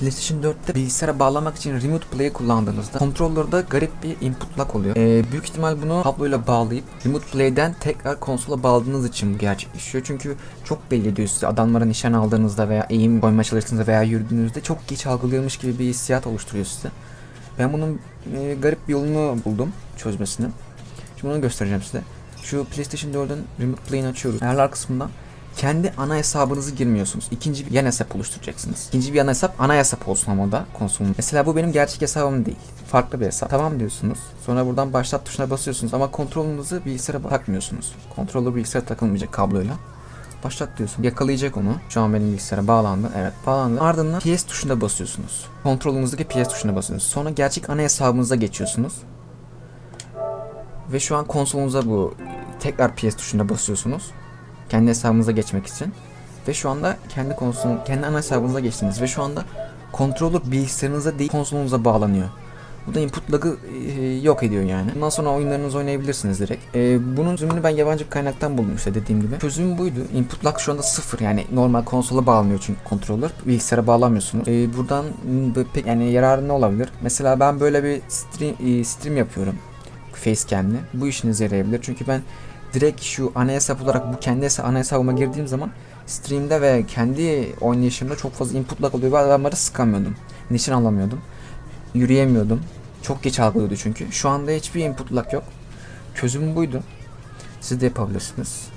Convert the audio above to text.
PlayStation 4'te bilgisayara bağlamak için Remote Play'i kullandığınızda kontrollerde garip bir input lag oluyor. Ee, büyük ihtimal bunu kabloyla bağlayıp Remote Play'den tekrar konsola bağladığınız için bu gerçekleşiyor. Çünkü çok belli ediyor size adamlara nişan aldığınızda veya eğim koymaya çalıştığınızda veya yürüdüğünüzde çok geç algılıyormuş gibi bir hissiyat oluşturuyor size. Ben bunun e, garip bir yolunu buldum çözmesini. Şimdi onu göstereceğim size. Şu PlayStation 4'ün Remote Play'ini açıyoruz. Ayarlar kısmından kendi ana hesabınızı girmiyorsunuz. İkinci bir yan hesap oluşturacaksınız. İkinci bir yan hesap ana hesap olsun ama da konsolun. Mesela bu benim gerçek hesabım değil. Farklı bir hesap. Tamam diyorsunuz. Sonra buradan başlat tuşuna basıyorsunuz ama kontrolünüzü bilgisayara takmıyorsunuz. Kontrolü bilgisayara takılmayacak kabloyla. Başlat diyorsun. Yakalayacak onu. Şu an benim bilgisayara bağlandı. Evet bağlandı. Ardından PS tuşuna basıyorsunuz. Kontrolünüzdeki PS tuşuna basıyorsunuz. Sonra gerçek ana hesabınıza geçiyorsunuz. Ve şu an konsolunuza bu tekrar PS tuşuna basıyorsunuz. Kendi hesabınıza geçmek için. Ve şu anda kendi konsolun, kendi ana hesabınıza geçtiniz. Ve şu anda controller bilgisayarınıza değil konsolunuza bağlanıyor. Bu da input lag'ı e, yok ediyor yani. Bundan sonra oyunlarınızı oynayabilirsiniz direkt. E, bunun çözümünü ben yabancı bir kaynaktan buldum işte dediğim gibi. Çözüm buydu. Input lag şu anda sıfır yani normal konsola bağlanıyor çünkü controller. Bilgisayara bağlamıyorsunuz. E, buradan pek yani yararı ne olabilir? Mesela ben böyle bir stream, e, stream yapıyorum. Facecam'le. Bu işinize yarayabilir. Çünkü ben direkt şu ana hesap olarak bu kendi ana hesabıma girdiğim zaman stream'de ve kendi oynayışımda çok fazla input lag oluyor ve adamları sıkamıyordum. Nişan alamıyordum. Yürüyemiyordum. Çok geç algılıyordu çünkü. Şu anda hiçbir input lag yok. Çözüm buydu. Siz de yapabilirsiniz.